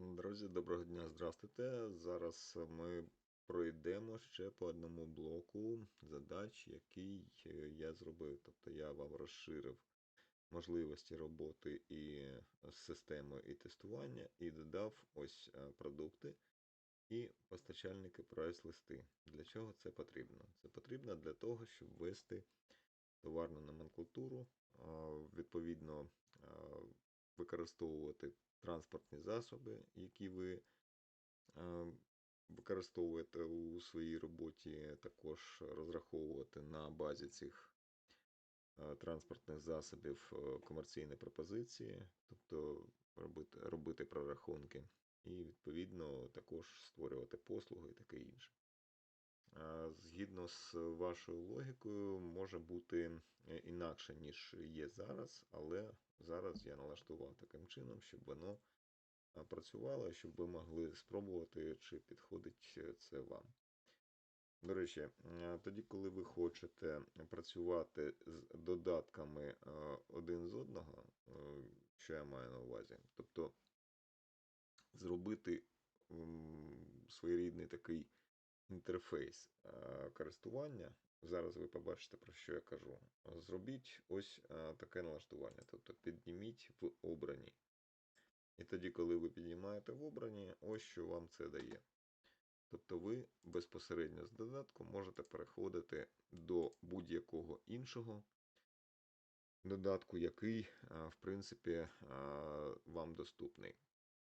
Друзі, доброго дня, здравствуйте. Зараз ми пройдемо ще по одному блоку задач, який е, я зробив. Тобто я вам розширив можливості роботи і з системою і тестування, і додав ось е, продукти і постачальники прайс-листи. Для чого це потрібно? Це потрібно для того, щоб ввести товарну номенклатуру, відповідно використовувати транспортні засоби, які ви використовуєте у своїй роботі, також розраховувати на базі цих транспортних засобів е, комерційні пропозиції, тобто робити, робити прорахунки, і відповідно також створювати послуги і таке інше. Згідно з вашою логікою, може бути е, інакше, ніж є зараз, але зараз я налаштував таким чином, щоб воно працювало, щоб ви могли спробувати, чи підходить е, це вам. До речі, тоді, коли ви хочете працювати з додатками один з одного, е, що я маю на увазі, тобто зробити своєрідний такий інтерфейс користування. Зараз ви побачите, про що я кажу. Зробіть ось е, таке налаштування. Тобто підніміть в обрані. І тоді, коли ви піднімаєте в обрані, ось що вам це дає. Тобто ви безпосередньо з додатку можете переходити до будь-якого іншого додатку, який, е, в принципі, е, вам доступний.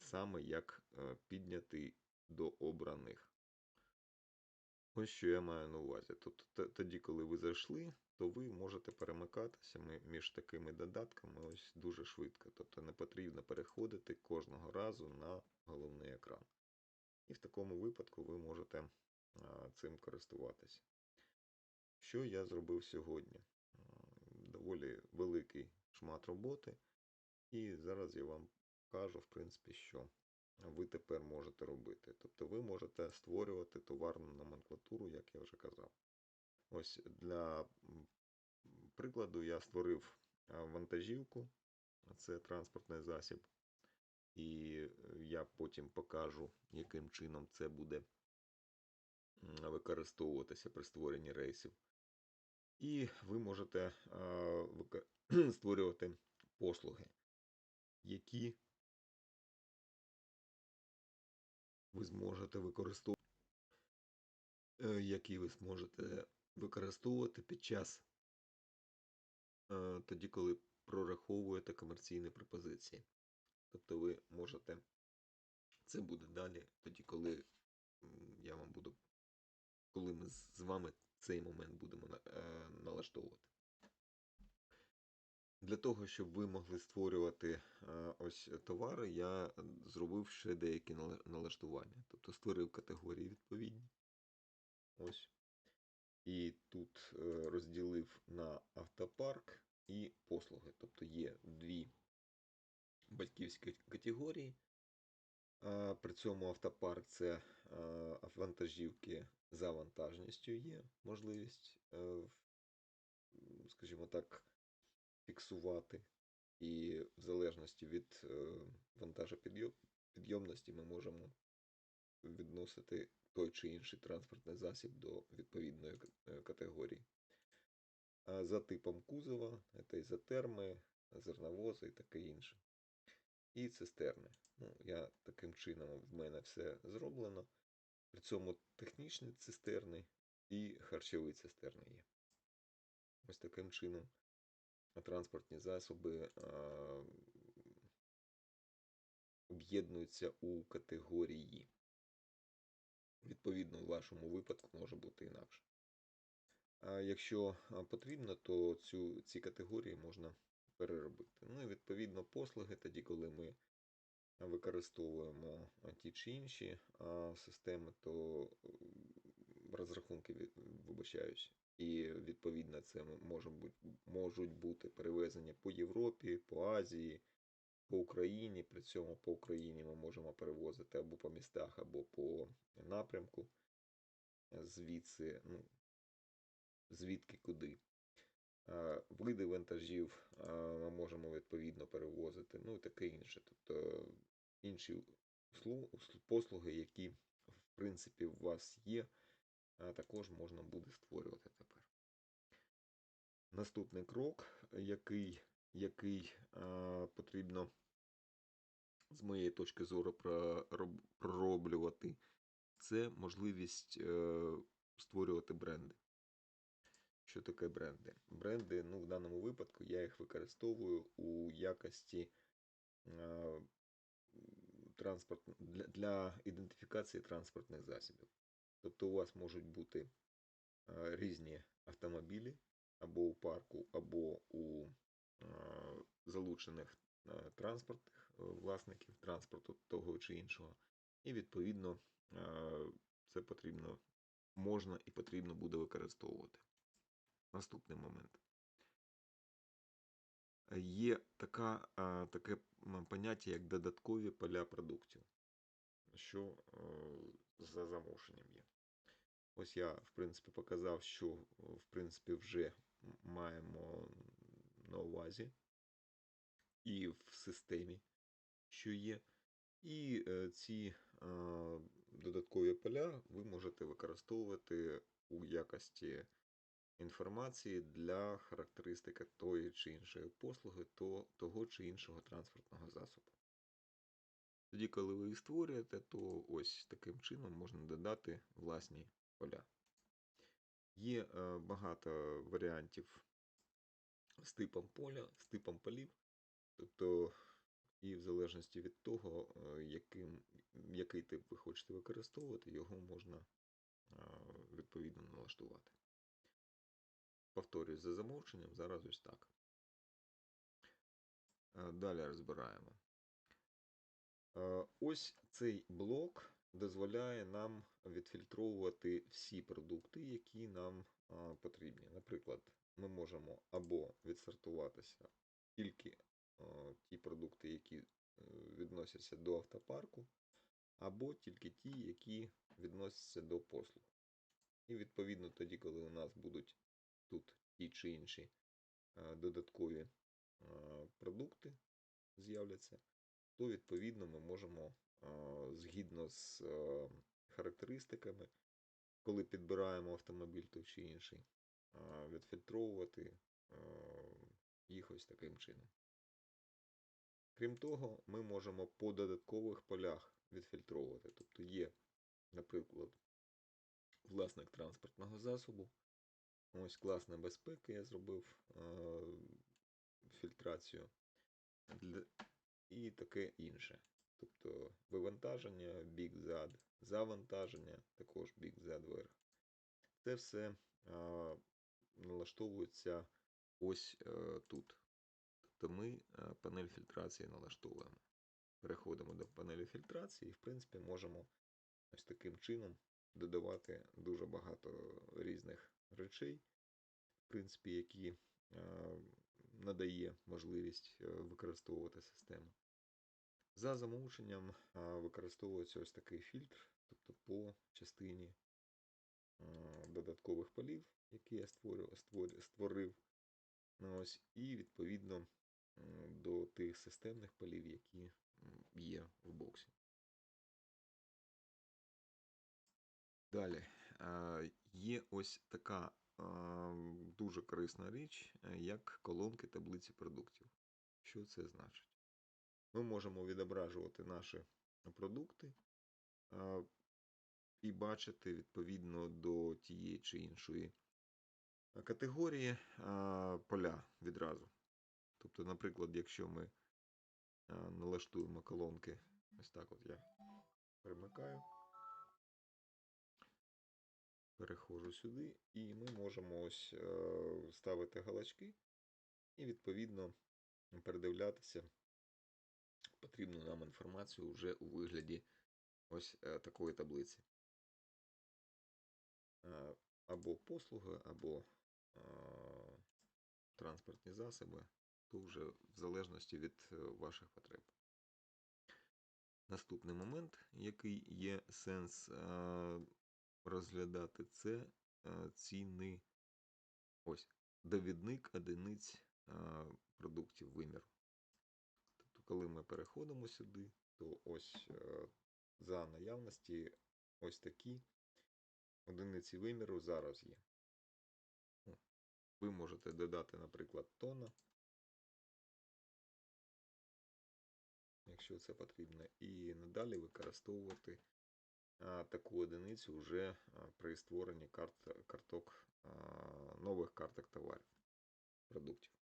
Саме як е, підняти до обраних. Ось що я маю на увазі. Тобто тоді, коли ви зайшли, то ви можете перемикатися між такими додатками ось дуже швидко. Тобто не потрібно переходити кожного разу на головний екран. І в такому випадку ви можете цим користуватися. Що я зробив сьогодні? Доволі великий шмат роботи. І зараз я вам покажу, в принципі, що ви тепер можете робити. Тобто ви можете створювати товарну номенклатуру, як я вже казав. Ось для прикладу я створив вантажівку, це транспортний засіб, і е, я потім покажу, яким чином це буде використовуватися при створенні рейсів. І ви можете створювати послуги, які ви зможете використовувати, які ви зможете використовувати під час е, тоді, коли прораховуєте комерційні пропозиції. Тобто ви можете, це буде далі, тоді, коли я вам буду, коли ми з з вами цей момент будемо е, налаштовувати. Для того, щоб ви могли створювати е, ось товари, я зробив ще деякі налаштування. Тобто створив категорії відповідні. Ось. І тут е, розділив на автопарк і послуги. Тобто є дві батьківські категорії. При цьому автопарк це вантажівки за вантажністю є можливість, е, скажімо так, фіксувати. І в залежності від е, вантажопідйомності ми можемо відносити той чи інший транспортний засіб до відповідної е, категорії. А За типом кузова, це ізотерми, зерновози і таке інше. І цистерни. Ну, я таким чином в мене все зроблено. При цьому технічні цистерни і харчові цистерни є. Ось таким чином транспортні засоби об'єднуються у категорії. Відповідно, в вашому випадку може бути інакше. А якщо потрібно, то цю, ці категорії можна переробити. Ну і відповідно послуги, тоді, коли ми використовуємо ті чи інші системи, то розрахунки вибачаюсь. І відповідно це може бути, можуть бути перевезення по Європі, по Азії, по Україні. При цьому по Україні ми можемо перевозити або по містах, або по напрямку. Звідси, ну, звідки куди. Види вантажів ми можемо відповідно перевозити, ну і таке інше. Тобто інші послуги, які, в принципі, у вас є, також можна буде створювати тепер. Наступний крок, який, який а, потрібно з моєї точки зору пророблювати, це можливість е, створювати бренди. Що таке бренди? Бренди, ну, в даному випадку я їх використовую у якості е, транспорт, для, для ідентифікації транспортних засобів. Тобто у вас можуть бути е, різні автомобілі або у парку, або у е, залучених е, транспортних власників транспорту того чи іншого. І відповідно це потрібно, можна і потрібно буде використовувати. Наступний момент. Є така, таке поняття, як додаткові поля продуктів, що за замовченням є. Ось я, в принципі, показав, що в принципі вже маємо на увазі і в системі, що є. І е, ці е, додаткові поля ви можете використовувати у якості інформації для характеристики тої чи іншої послуги, то, того чи іншого транспортного засобу. Тоді, коли ви створюєте, то ось таким чином можна додати власні поля. Є е, багато варіантів з типом поля, з типом полів. Тобто, і в залежності від того, е, яким, який тип ви хочете використовувати, його можна е, відповідно налаштувати. Повторюсь за замовченням, зараз ось так. Далі розбираємо. Ось цей блок дозволяє нам відфільтровувати всі продукти, які нам потрібні. Наприклад, ми можемо або відсортуватися тільки ті продукти, які е, відносяться до автопарку, або тільки ті, які відносяться до послуг. І відповідно тоді, коли у нас будуть тут ті чи інші е, додаткові продукти з'являться, то відповідно ми можемо згідно з е, характеристиками, коли підбираємо автомобіль той чи інший, відфільтровувати їх ось таким чином. Крім того, ми можемо по додаткових полях відфільтровувати. Тобто є, наприклад, власник транспортного засобу. Ось клас небезпеки я зробив фільтрацію і таке інше. Тобто вивантаження, бік зад, завантаження, також бік зад вверх. Це все а, налаштовується ось е, тут. Тобто ми е, панель фільтрації налаштовуємо. Переходимо до панелі фільтрації і, в принципі, можемо ось таким чином додавати дуже багато різних речей, в принципі, які е, надає можливість використовувати систему. За замовченням використовується ось такий фільтр, тобто по частині додаткових полів, які я створив, створив. Ну, ось, і відповідно до тих системних полів, які є в боксі. Далі є ось така дуже корисна річ, як колонки таблиці продуктів. Що це значить? Ми можемо відображувати наші продукти і бачити відповідно до тієї чи іншої категорії поля відразу. Тобто, наприклад, якщо ми налаштуємо колонки, ось так от я перемикаю, переходжу сюди, і ми можемо ось ставити галочки і відповідно передивлятися потрібну нам інформацію вже у вигляді ось е, такої таблиці. Е, Або послуги, або е, транспортні засоби, то вже в залежності від ваших потреб. Наступний момент, який є сенс розглядати, це ціни. Ось довідник одиниць продуктів виміру. Коли ми переходимо сюди, то ось е, за наявності ось такі одиниці виміру зараз є. Ви можете додати, наприклад, тонна, якщо це потрібно, і надалі використовувати таку одиницю вже при створенні карт, карток, нових карток товарів, продуктів.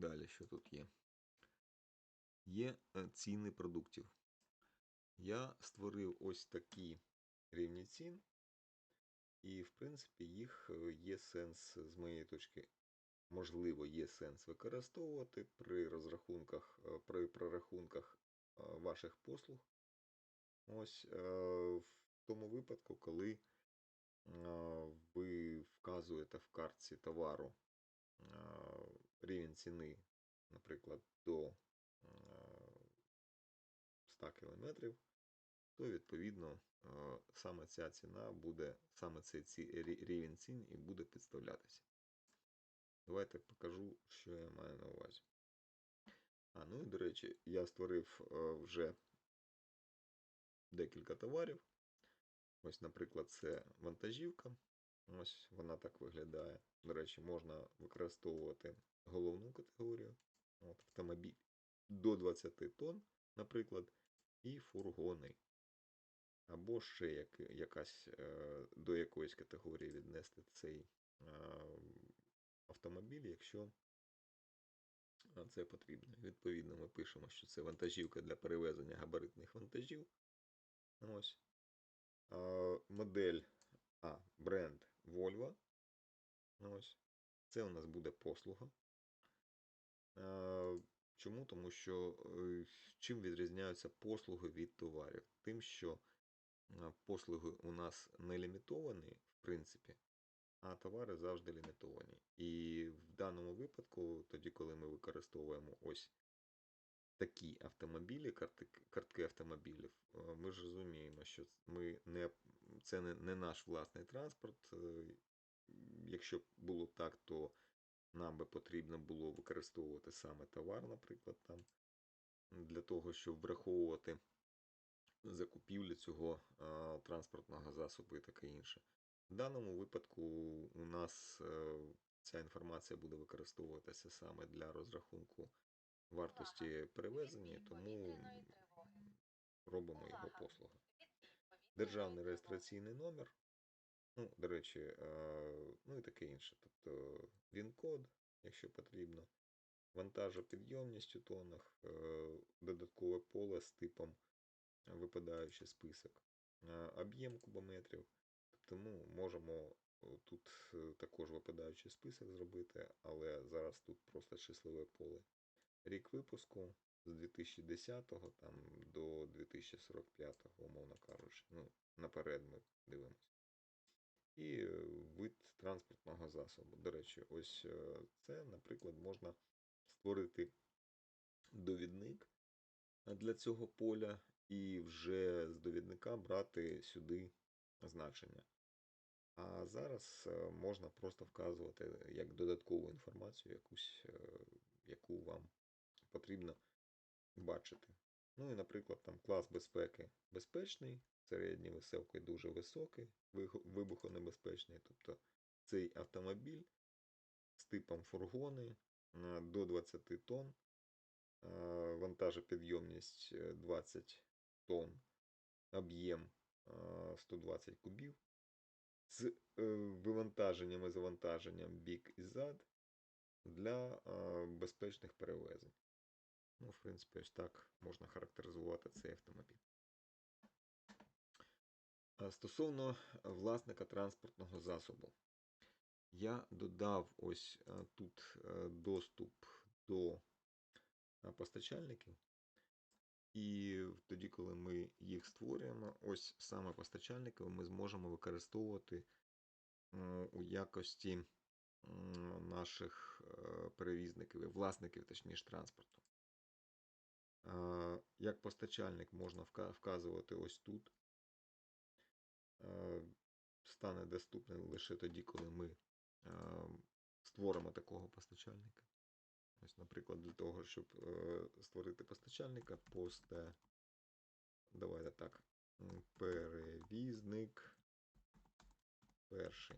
Далі, що тут є? Є е, ціни продуктів. Я створив ось такі рівні цін, і, в принципі, їх е, є сенс, з моєї точки, можливо, є сенс використовувати при розрахунках, е, при прорахунках е, ваших послуг. Ось е, в тому випадку, коли е, ви вказуєте в картці товару е, рівень ціни, наприклад, до е, 100 км, то відповідно саме ця ціна буде, саме цей ці- рівень цін і буде підставлятися. Давайте покажу, що я маю на увазі. А, ну і до речі, я створив вже декілька товарів. Ось, наприклад, це вантажівка. Ось вона так виглядає. До речі, можна використовувати головну категорію. Автомобіль до 20 тонн, наприклад, і фургони. Або ще як, якась, е, до якоїсь категорії віднести цей е, автомобіль, якщо е, це потрібно. Відповідно, ми пишемо, що це вантажівка для перевезення габаритних вантажів. Ось. Модель, а, бренд Volvo. Ось. Це у нас буде послуга. Е, Чому? Тому що е, чим відрізняються послуги від товарів? Тим, що е, послуги у нас не лімітовані, в принципі, а товари завжди лімітовані. І в даному випадку, тоді, коли ми використовуємо ось такі автомобілі, картки, автомобілів, ми ж розуміємо, що ми не, це не, наш власний транспорт. Якщо було так, то нам би потрібно було використовувати саме товар, наприклад, там, для того, щоб враховувати закупівлю цього а, транспортного засобу і таке інше. В даному випадку у нас е, ця інформація буде використовуватися саме для розрахунку вартості перевезення, тому робимо його послугу. Державний реєстраційний номер. Ну, до речі, ну і таке інше. Тобто він-код, якщо потрібно, вантажопідйомність у тоннах, е, додаткове поле з типом випадаючий список, об'єм кубометрів. Тобто ми можемо тут е, також випадаючий список зробити, але зараз тут просто числове поле. Рік випуску з 2010 там, до 2045, умовно кажучи. Ну, наперед ми дивимося і е, вид транспортного засобу. До речі, ось е, це, наприклад, можна створити довідник для цього поля і вже з довідника брати сюди значення. А зараз е, можна просто вказувати як додаткову інформацію, якусь, яку вам потрібно бачити. Ну і, наприклад, там клас безпеки безпечний, середній високий, дуже високий, вибухонебезпечний. Тобто цей автомобіль з типом фургони до 20 тонн, вантажопідйомність 20 тонн, об'єм 120 кубів. З е, вивантаженням і завантаженням бік і зад для безпечних перевезень. Ну, в принципі, ось так можна характеризувати цей автомобіль. Стосовно власника транспортного засобу, я додав ось тут доступ до постачальників. І тоді, коли ми їх створюємо, ось саме постачальників ми зможемо використовувати у якості наших перевізників, власників, точніше, транспорту. Як постачальник можна вказувати ось тут. Стане доступним лише тоді, коли ми створимо такого постачальника. Ось, наприклад, для того, щоб е, створити постачальника, давайте так. Перевізник перший.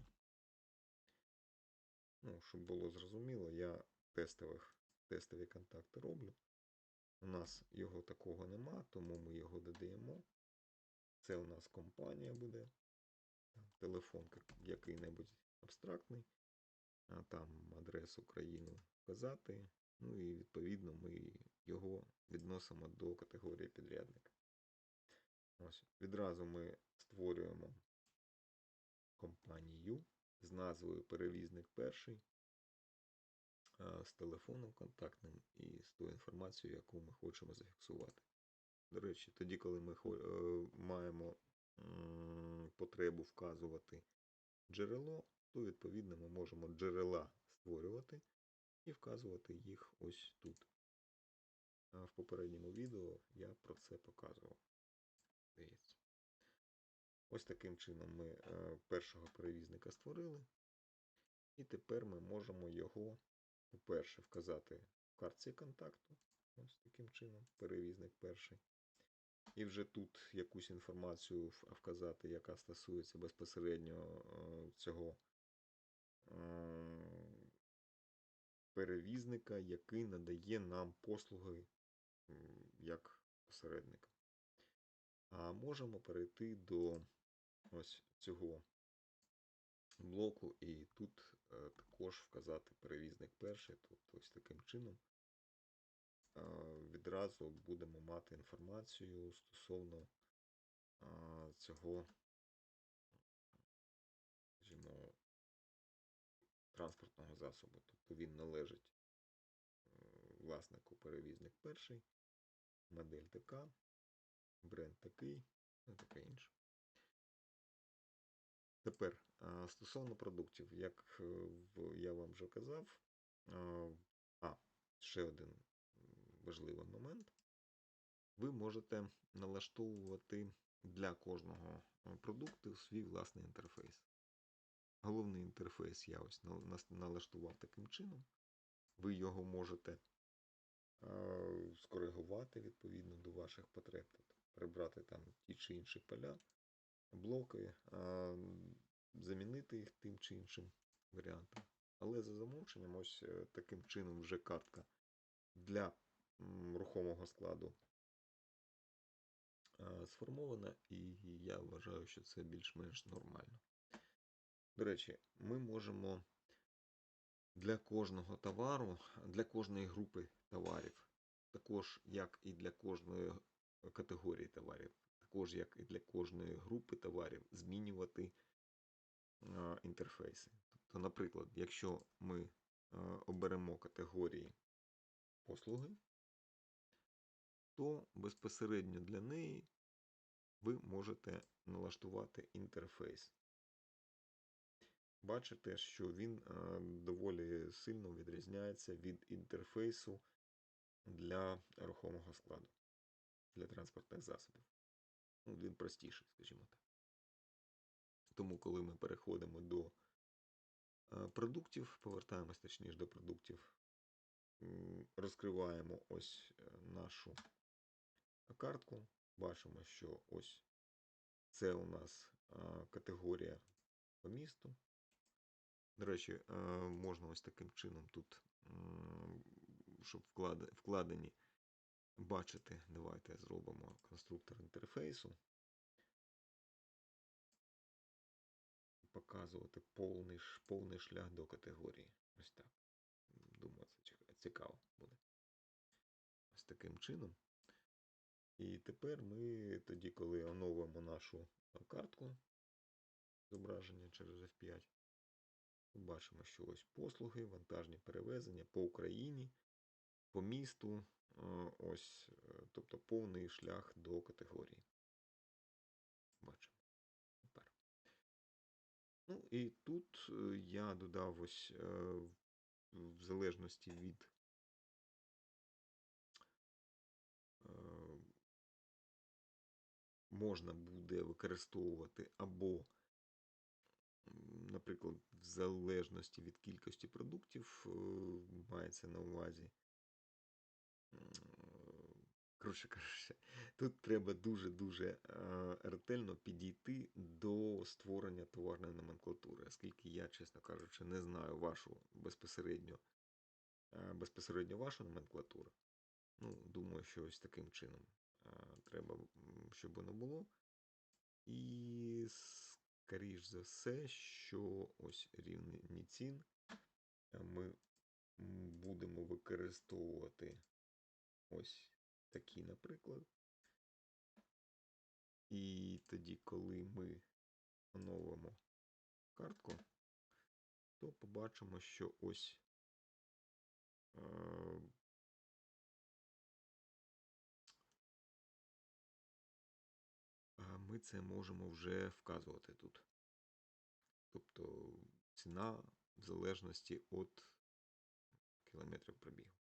Ну, щоб було зрозуміло, я тестових, тестові контакти роблю. У нас його такого нема, тому ми його додаємо. Це у нас компанія буде. Телефон який-небудь абстрактний. А там адресу країну вказати. Ну і відповідно ми його відносимо до категорії підрядника. Ось. Відразу ми створюємо компанію з назвою перевізник перший, з телефоном контактним і з тою інформацією, яку ми хочемо зафіксувати. До речі, тоді, коли ми е, маємо потребу вказувати джерело, то відповідно ми можемо джерела створювати і вказувати їх ось тут. В попередньому відео я про це показував. Здається. Ось таким чином ми е, першого перевізника створили. І тепер ми можемо його, по-перше, вказати в картці контакту. Ось таким чином, перевізник перший. І вже тут якусь інформацію вказати, яка стосується безпосередньо е, цього перевізника, який надає нам послуги як посередника. А можемо перейти до ось цього блоку, і тут е, також вказати перевізник перший. Тобто ось таким чином е, відразу будемо мати інформацію стосовно е, цього, скажімо, транспортного засобу. Тобто він належить е, власнику перевізник перший, модель така, бренд такий, ну таке інше. Тепер стосовно продуктів, як е, я вам вже казав, а, а, ще один важливий момент. Ви можете налаштовувати для кожного е, продукту свій власний інтерфейс. Головний інтерфейс я ось налаштував таким чином. Ви його можете е, скоригувати відповідно до ваших потреб, тобто прибрати там ті чи інші поля, блоки, замінити їх тим чи іншим варіантом. Але за замовченням, ось е, таким чином вже картка для рухомого складу е, сформована, і я вважаю, що це більш-менш нормально. До речі, ми можемо для кожного товару, для кожної групи товарів, також як і для кожної категорії товарів, також як і для кожної групи товарів, змінювати інтерфейси. Тобто, наприклад, якщо ми оберемо категорії послуги, то безпосередньо для неї ви можете налаштувати інтерфейс. Бачите, що він доволі сильно відрізняється від інтерфейсу для рухомого складу, для транспортних засобів. Ну, він простіший, скажімо так. Тому, коли ми переходимо до е, продуктів, повертаємось точніше до продуктів, розкриваємо ось е, нашу картку, бачимо, що ось це у нас е, категорія по місту. До речі, можна ось таким чином тут, щоб вкладені бачити, давайте зробимо конструктор інтерфейсу. Показувати повний, повний шлях до категорії. Ось так. Думаю, це цікаво буде. Ось таким чином. І тепер ми тоді, коли оновимо нашу картку зображення через F5, бачимо, що ось послуги, вантажні перевезення по Україні, по місту, е, ось, е, тобто повний шлях до категорії. Бачимо. Ну і тут е, я додав ось е, в- залежності від е, можна буде використовувати або, наприклад, в залежності від кількості продуктів, мається на увазі Коротше кажучи, тут треба дуже-дуже е, ретельно підійти до створення товарної номенклатури, оскільки я, чесно кажучи, не знаю вашу безпосередньо, е, безпосередньо вашу номенклатуру. Ну, думаю, що ось таким чином е, треба, щоб воно було. І скоріш за все, що ось рівні цін ми будемо використовувати ось такі, наприклад. І тоді, коли ми оновимо картку, то побачимо, що ось е, ми це можемо вже вказувати тут. Тобто ціна в залежності від кілометрів пробігу.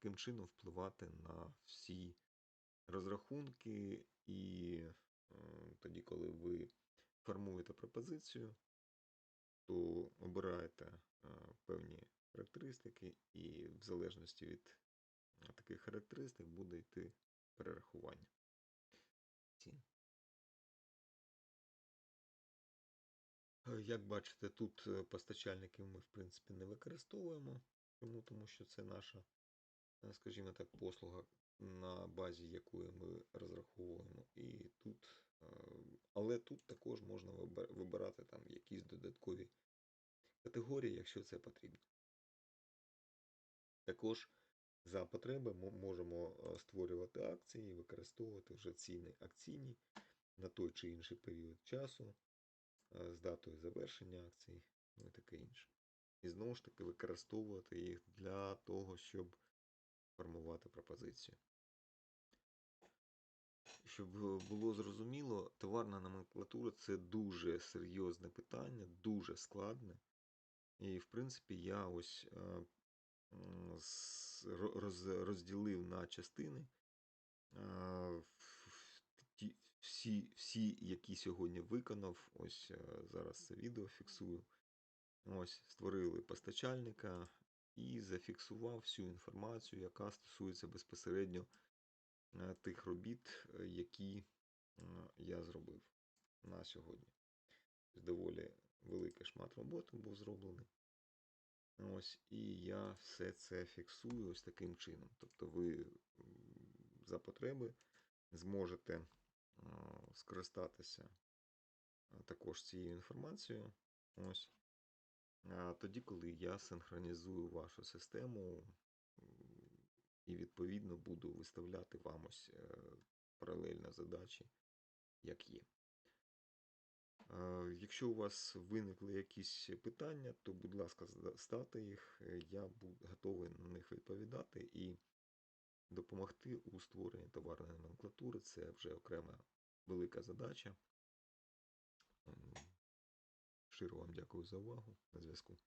Таким чином впливати на всі розрахунки, і тоді, коли ви формуєте пропозицію, то обираєте е, певні характеристики, і в залежності від е, таких характеристик буде йти перерахування. Е, Як бачите, тут постачальників ми, в принципі, не використовуємо. Чому? Тому що це наша, скажімо так, послуга, на базі якої ми розраховуємо. І тут, е, але тут також можна вибирати там якісь додаткові категорії, якщо це потрібно. Також за потреби ми можемо е, створювати акції використовувати вже ціни акційні на той чи інший період часу е, з датою завершення акцій, ну і таке інше. І знову ж таки використовувати їх для того, щоб формувати пропозицію. Щоб е, було зрозуміло, товарна номенклатура це дуже серйозне питання, дуже складне. І, в принципі, я ось е, розділив на частини е, всі, всі, які сьогодні виконав. Ось зараз це відео фіксую. Ось створили постачальника і зафіксував всю інформацію, яка стосується безпосередньо е, тих робіт, е, які е, я зробив на сьогодні. Тобто Доволі великий шмат роботи був зроблений. Ось, і я все це фіксую ось таким чином. Тобто ви за потреби зможете скористатися також цією інформацією. Ось. Тоді, коли я синхронізую вашу систему і відповідно буду виставляти вам ось е, паралельно задачі, як є. Якщо у вас виникли якісь питання, то, будь ласка, ставте їх. е, Я готовий на них відповідати і допомогти у створенні товарної номенклатури. Це вже окрема велика задача. Щиро вам дякую за увагу. На зв'язку.